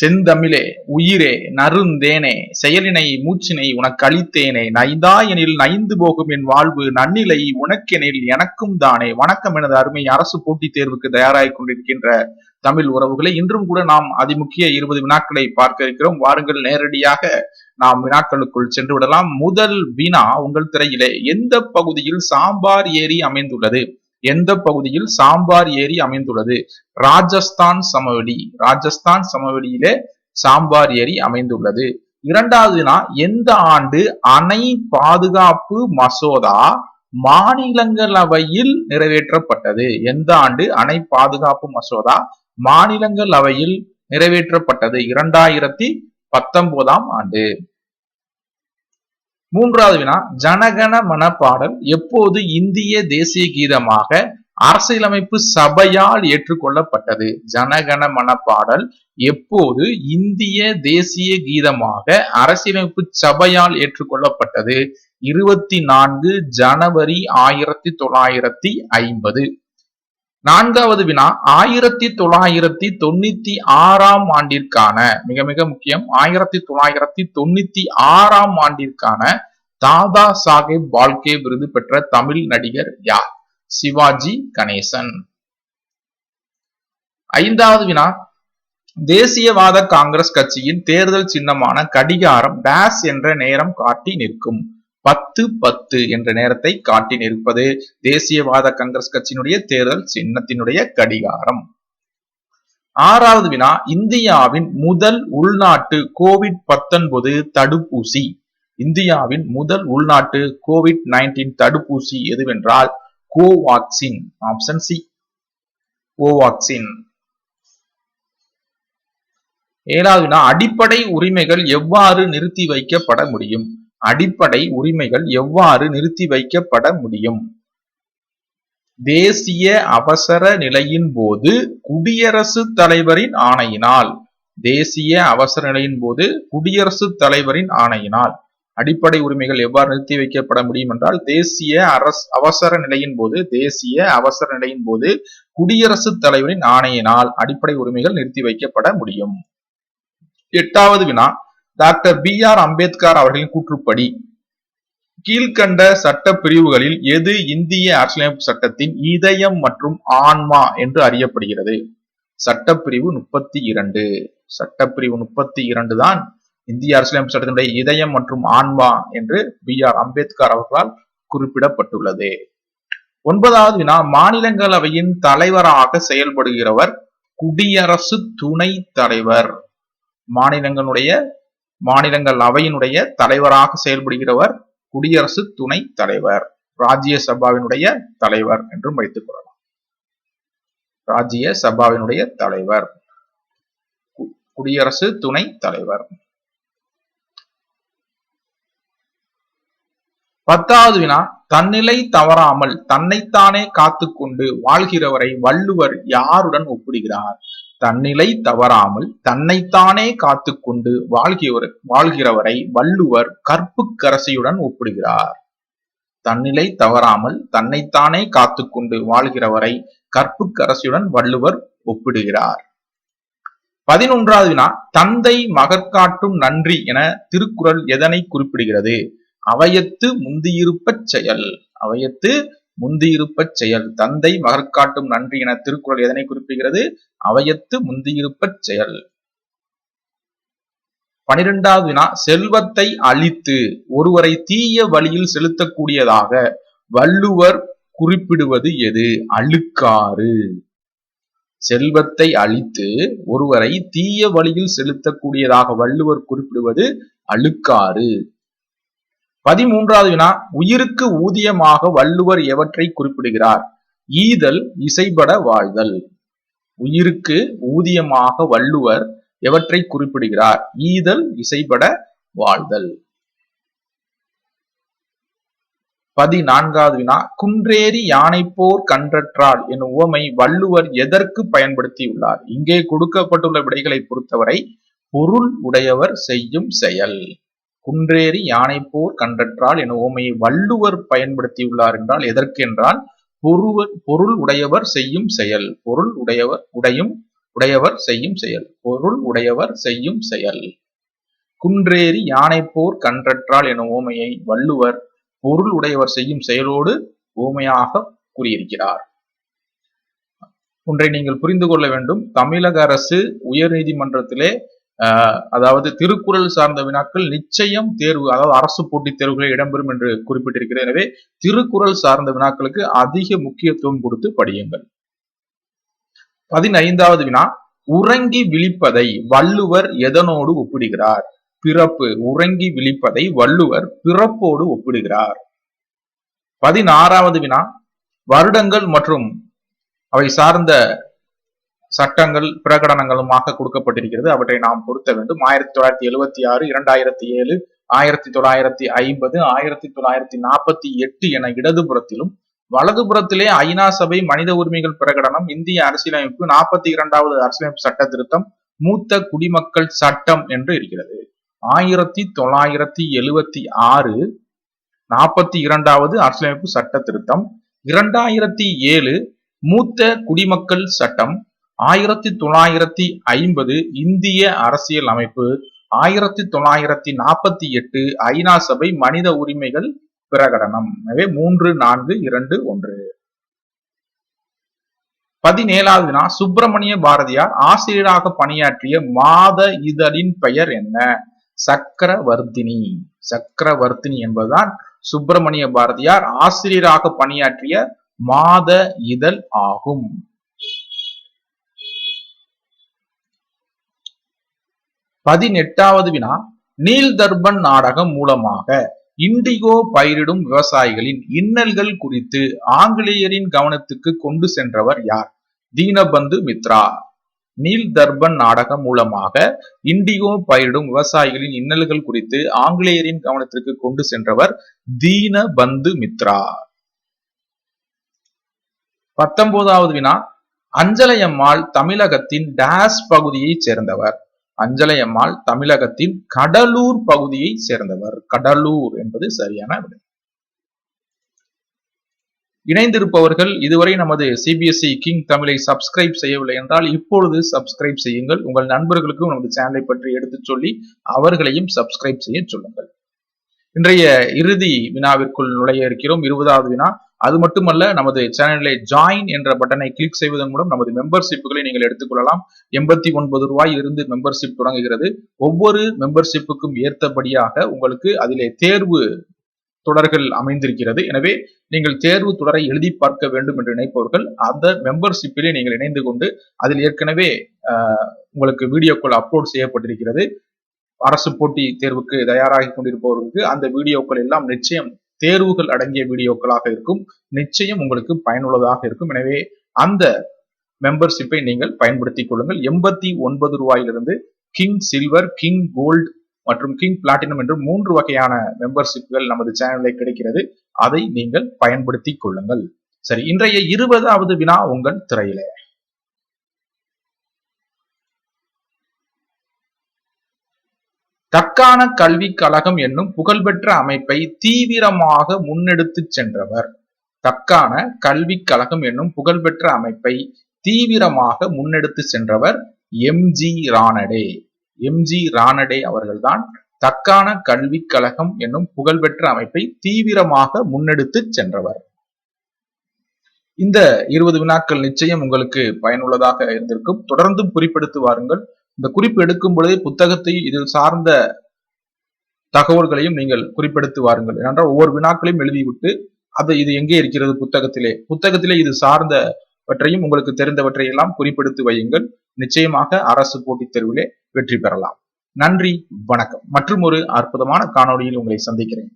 செந்தமிழே உயிரே நருந்தேனே செயலினை மூச்சினை உனக்கு அளித்தேனே நைந்தா எனில் நைந்து போகும் என் வாழ்வு நன்னிலை உனக்கெனில் எனக்கும் தானே. வணக்கம் எனது அருமை அரசு போட்டித் தேர்வுக்கு தயாராகிக் கொண்டிருக்கின்ற தமிழ் உறவுகளை இன்றும் கூட நாம் அதிமுக்கிய இருபது வினாக்களை பார்க்க இருக்கிறோம். வாருங்கள் நேரடியாக நாம் வினாக்களுக்குள் சென்று விடலாம். முதல் வினா உங்கள் திரையிலே. எந்த பகுதியில் சாம்பார் ஏரி அமைந்துள்ளது? எந்த பகுதியில் சாம்பார் ஏரி அமைந்துள்ளது? ராஜஸ்தான் சமவெளி. ராஜஸ்தான் சமவெளியிலே சாம்பார் ஏரி அமைந்துள்ளது. இரண்டாவதுனா எந்த ஆண்டு அணை பாதுகாப்பு மசோதா மாநிலங்களவையில் நிறைவேற்றப்பட்டது? எந்த ஆண்டு அணை பாதுகாப்பு மசோதா மாநிலங்களவையில் நிறைவேற்றப்பட்டது? இரண்டாயிரத்தி பத்தொன்பதாம் ஆண்டு. மூன்றாவது வினா ஜனகண மனப்பாடல் எப்போது இந்திய தேசிய கீதமாக அரசியலமைப்பு சபையால் ஏற்றுக்கொள்ளப்பட்டது? ஜனகண மனப்பாடல் எப்போது இந்திய தேசிய கீதமாக அரசியலமைப்பு சபையால் ஏற்றுக்கொள்ளப்பட்டது? இருபத்தி நான்கு ஜனவரி ஆயிரத்தி தொள்ளாயிரத்தி ஐம்பது. நான்காவது வினா ஆயிரத்தி தொள்ளாயிரத்தி தொண்ணூத்தி ஆறாம் ஆண்டிற்கான மிக மிக முக்கியம் ஆயிரத்தி தொள்ளாயிரத்தி தொண்ணூத்தி ஆறாம் ஆண்டிற்கான தாதா சாஹேப் பால்கே விருது பெற்ற தமிழ் நடிகர் யார்? சிவாஜி கணேசன். ஐந்தாவது வினா தேசியவாத காங்கிரஸ் கட்சியின் தேர்தல் சின்னமான கடிகாரம் டேஸ் என்ற நேரம் காட்டி நிற்கும். பத்து பத்து என்ற நேரத்தை காட்டி நிற்பது தேசியவாத காங்கிரஸ் கட்சியினுடைய தேர்தல் சின்னத்தினுடைய கடிகாரம். ஆறாவது வினா இந்தியாவின் முதல் உள்நாட்டு கோவிட் பத்தொன்பது தடுப்பூசி. இந்தியாவின் முதல் உள்நாட்டு கோவிட் நைன்டீன் தடுப்பூசி எதுவென்றால் கோவாக்சின் ஆப்ஷன் சி. கோவாக்சின். ஏழாவது வினா அடிப்படை உரிமைகள் எவ்வாறு நிறுத்தி வைக்கப்பட முடியும்? அடிப்படை உரிமைகள் எவ்வாறு நிறுத்தி வைக்கப்பட முடியும்? தேசிய அவசர நிலையின் போது குடியரசுத் தலைவரின் ஆணையினால் தேசிய அவசர நிலையின் போது குடியரசுத் தலைவரின் ஆணையினால் அடிப்படை உரிமைகள் எவ்வாறு நிறுத்தி வைக்கப்பட முடியும் என்றால் தேசிய அரசு அவசர நிலையின் போது தேசிய அவசர நிலையின் போது குடியரசுத் தலைவரின் ஆணையினால் அடிப்படை உரிமைகள் நிறுத்தி வைக்கப்பட முடியும். எட்டாவது வினா டாக்டர் பி ஆர் அம்பேத்கர் அவர்களின் கூற்றுப்படி கீழ்கண்ட சட்ட பிரிவுகளில் எது இந்திய அரசியலமைப்பு சட்டத்தின் இதயம் மற்றும் ஆன்மா என்று அறியப்படுகிறது? சட்டப்பிரிவு முப்பத்தி இரண்டு. சட்டப்பிரிவு முப்பத்தி இரண்டு தான் இந்திய அரசியலமைப்பு சட்டத்தினுடைய இதயம் மற்றும் ஆன்மா என்று பி ஆர் அம்பேத்கர் அவர்களால் குறிப்பிடப்பட்டுள்ளது. ஒன்பதாவது வினா மாநிலங்களவையின் தலைவராக செயல்படுகிறவர் குடியரசு துணை தலைவர். மாநிலங்களுடைய மாநிலங்கள் அவையினுடைய தலைவராக செயல்படுகிறவர் குடியரசு துணை தலைவர் ராஜ்யசபாவினுடைய தலைவர் என்றும் வைத்துக் கொள்ளலாம். ராஜ்ய சபாவினுடைய தலைவர் குடியரசு துணை தலைவர். பத்தாவது வினா தன்னிலை தவறாமல் தன்னைத்தானே காத்துக்கொண்டு வாழ்கிறவரை வள்ளுவர் யாருடன் ஒப்பிடுகிறார்? தன்னிலை தவறாமல் தன்னைத்தானே காத்துக்கொண்டு வாழ்கிற வாழ்கிறவரை வள்ளுவர் கற்புக்கரசியுடன் ஒப்பிடுகிறார். தன்னிலை தவறாமல் தன்னைத்தானே காத்துக்கொண்டு வாழ்கிறவரை கற்புக்கரசியுடன் வள்ளுவர் ஒப்பிடுகிறார். பதினொன்றாவது வினா தந்தை மகற்காட்டும் நன்றி என திருக்குறள் எதனை குறிப்பிடுகிறது? அவையத்து முந்தியிருப்பச் செயல். அவையத்து முந்தியிருப்பச் செயல். தந்தை மகற்காட்டும் நன்றி என திருக்குறள் எதனை குறிப்பிடுகிறது? அவையத்து முந்தியிருப்பச் செயல். பனிரெண்டாவது வினா செல்வத்தை அழித்து ஒருவரை தீய வழியில் செலுத்தக்கூடியதாக வள்ளுவர் குறிப்பிடுவது எது? அழுக்காறு. செல்வத்தை அழித்து ஒருவரை தீய வழியில் செலுத்தக்கூடியதாக வள்ளுவர் குறிப்பிடுவது அழுக்காறு. பதிமூன்றாவது வினா உயிருக்கு ஊதியமாக வள்ளுவர் எவற்றை குறிப்பிடுகிறார்? ஈதல் இசைபட வாழ்தல். உயிருக்கு ஊதியமாக வள்ளுவர் எவற்றை குறிப்பிடுகிறார்? ஈதல் இசைபட வாழ்தல். பதினான்காவது வினா குன்றேறி யானை போர் கன்றற்றால் எனும் உவமை வள்ளுவர் எதற்கு பயன்படுத்தியுள்ளார்? இங்கே கொடுக்கப்பட்டுள்ள விடைகளை பொறுத்தவரை பொருள் உடையவர் செய்யும் செயல். குன்றேறி யானை போர் என உமையை வள்ளுவர் பயன்படுத்தியுள்ளார் என்றால் எதற்கு என்றால் பொருள் பொருள் உடையவர் செய்யும் செயல். பொருள் உடையவர் உடையும் உடையவர் செய்யும் செயல். பொருள் உடையவர் செய்யும் செயல். குன்றேறி யானை போர் கன்றற்றால் என ஓமையை வள்ளுவர் பொருள் உடையவர் செய்யும் செயலோடு ஓமையாக கூறியிருக்கிறார். ஒன்றை நீங்கள் புரிந்து கொள்ள வேண்டும். தமிழக அரசு உயர் நீதிமன்றத்திலே அதாவது திருக்குறள் சார்ந்த வினாக்கள் நிச்சயம் தேர்வு அதாவது அரசு போட்டித் தேர்வுகளில் இடம்பெறும் என்று குறிப்பிட்டிருக்கிறது எனவே திருக்குறள் சார்ந்த வினாக்களுக்கு அதிக முக்கியத்துவம் கொடுத்து படியுங்கள். பதினைந்தாவது வினா உறங்கி விழிப்பதை வள்ளுவர் எதனோடு ஒப்பிடுகிறார்? பிறப்பு உறங்கி விழிப்பதை வள்ளுவர் பிறப்போடு ஒப்பிடுகிறார். பதினாறாவது வினா வருடங்கள் மற்றும் அவை சார்ந்த சட்டங்கள் பிரகடனங்களுமாக கொடுக்கப்பட்டிருக்கிறது. அவற்றை நாம் பொருத்த வேண்டும். ஆயிரத்தி தொள்ளாயிரத்தி எழுபத்தி ஆறு இரண்டாயிரத்தி ஏழு ஆயிரத்தி தொள்ளாயிரத்தி ஐம்பது ஆயிரத்தி தொள்ளாயிரத்தி நாற்பத்தி எட்டு என இடதுபுறத்திலும் வலதுபுறத்திலே ஐநா சபை மனித உரிமைகள் பிரகடனம் இந்திய அரசியலமைப்பு நாற்பத்தி இரண்டாவது அரசியலமைப்பு சட்ட திருத்தம் மூத்த குடிமக்கள் சட்டம் என்று இருக்கிறது. ஆயிரத்தி தொள்ளாயிரத்தி எழுபத்தி ஆறு நாற்பத்தி இரண்டாவது அரசியலமைப்பு சட்ட திருத்தம் இரண்டாயிரத்தி ஏழு மூத்த குடிமக்கள் சட்டம் ஆயிரத்தி தொள்ளாயிரத்தி ஐம்பது இந்திய அரசியல் அமைப்பு ஆயிரத்தி தொள்ளாயிரத்தி நாற்பத்தி எட்டு ஐநா சபை மனித உரிமைகள் பிரகடனம். எனவே மூன்று நான்கு இரண்டு ஒன்று. பதினேழாவது வினா சுப்பிரமணிய பாரதியார் ஆசிரியராக பணியாற்றிய மாத இதழின் பெயர் என்ன? சக்கரவர்த்தினி. சக்கரவர்த்தினி என்பதுதான் சுப்பிரமணிய பாரதியார் ஆசிரியராக பணியாற்றிய மாத இதழ் ஆகும். பதினெட்டாவது வினா நீல் தர்பன் நாடகம் மூலமாக இண்டிகோ பயிரிடும் விவசாயிகளின் இன்னல்கள் குறித்து ஆங்கிலேயரின் கவனத்துக்கு கொண்டு சென்றவர் யார்? தீனபந்து மித்ரா. நீல் தர்பன் நாடகம் மூலமாக இண்டிகோ பயிரிடும் விவசாயிகளின் இன்னல்கள் குறித்து ஆங்கிலேயரின் கவனத்திற்கு கொண்டு சென்றவர் தீனபந்து மித்ரா. பத்தொன்பதாவது வினா அஞ்சலையம்மாள் தமிழகத்தின் டேஸ் பகுதியைச் சேர்ந்தவர். அஞ்சலையம்மாள் தமிழகத்தின் கடலூர் பகுதியை சேர்ந்தவர். கடலூர் என்பது சரியான விடை. இணைந்திருப்பவர்கள் இதுவரை நமது சிபிஎஸ்இ கிங் தமிழை சப்ஸ்கிரைப் செய்யவில்லை என்றால் இப்பொழுது சப்ஸ்கிரைப் செய்யுங்கள். உங்கள் நண்பர்களுக்கும் நமது சேனலை பற்றி எடுத்துச் சொல்லி அவர்களையும் சப்ஸ்கிரைப் செய்ய சொல்லுங்கள். இன்றைய இறுதி வினாவிற்குள் நுழைய இருக்கிறோம். இருபதாவது வினா. அது மட்டுமல்ல நமது சேனலை ஜாயின் என்ற பட்டனை கிளிக் செய்வதன் மூலம் நமது மெம்பர்ஷிப்புகளை நீங்கள் எடுத்துக்கொள்ளலாம். எண்பத்தி ஒன்பது ரூபாய் இருந்து மெம்பர்ஷிப் தொடங்குகிறது. ஒவ்வொரு மெம்பர்ஷிப்புக்கும் ஏற்றபடியாக உங்களுக்கு அதிலே தேர்வு தொடர்கள் அமைந்திருக்கிறது. எனவே நீங்கள் தேர்வு தொடரை எழுதி பார்க்க வேண்டும் என்று நினைப்பவர்கள் அந்த மெம்பர்ஷிப்பிலே நீங்கள் இணைந்து கொண்டு அதில் ஏற்கனவே உங்களுக்கு வீடியோக்கள் அப்லோட் செய்யப்பட்டிருக்கிறது. அரசு போட்டி தேர்வுக்கு தயாராகி கொண்டிருப்பவர்களுக்கு அந்த வீடியோக்கள் எல்லாம் நிச்சயம் தேர்வுகள் அடங்கிய வீடியோக்களாக இருக்கும். நிச்சயம் உங்களுக்கு பயனுள்ளதாக இருக்கும். எனவே அந்த மெம்பர்ஷிப்பை நீங்கள் பயன்படுத்திக் கொள்ளுங்கள். எண்பத்தி ஒன்பது ரூபாயிலிருந்து கிங் சில்வர் கிங் கோல்டு மற்றும் கிங் பிளாட்டினம் என்று மூன்று வகையான மெம்பர்ஷிப்கள் நமது சேனலில் கிடைக்கிறது. அதை நீங்கள் பயன்படுத்திக் கொள்ளுங்கள். சரி இன்றைய இருபதாவது வினா உங்கள் திரையில. தக்கான கல்விக் கழகம் என்னும் புகழ்பெற்ற அமைப்பை தீவிரமாக முன்னெடுத்து சென்றவர். தக்கான கல்விக் கழகம் என்னும் புகழ்பெற்ற அமைப்பை தீவிரமாக முன்னெடுத்து சென்றவர் M. G. Ranade. M. G. Ranade அவர்கள்தான் தக்கான கல்விக் கழகம் என்னும் புகழ்பெற்ற அமைப்பை தீவிரமாக முன்னெடுத்து சென்றவர். இந்த இருபது வினாக்கள் நிச்சயம் உங்களுக்கு பயனுள்ளதாக இருந்திருக்கும். தொடர்ந்தும் குறிப்பிடுத்து வாருங்கள். இந்த குறிப்பு எடுக்கும் பொழுதே புத்தகத்தை இது சார்ந்த தகவல்களையும் நீங்கள் குறிப்பெடுத்து வாருங்கள். ஏனென்றால் ஒவ்வொரு வினாக்களையும் எழுதிவிட்டு அது இது எங்கே இருக்கிறது புத்தகத்திலே? புத்தகத்திலே இது சார்ந்தவற்றையும் உங்களுக்கு தெரிந்தவற்றை எல்லாம் குறிப்பெடுத்து வையுங்கள். நிச்சயமாக அரசு போட்டித் தேர்விலே வெற்றி பெறலாம். நன்றி வணக்கம். மற்றும் ஒரு அற்புதமான காணொலியில் உங்களை சந்திக்கிறேன்.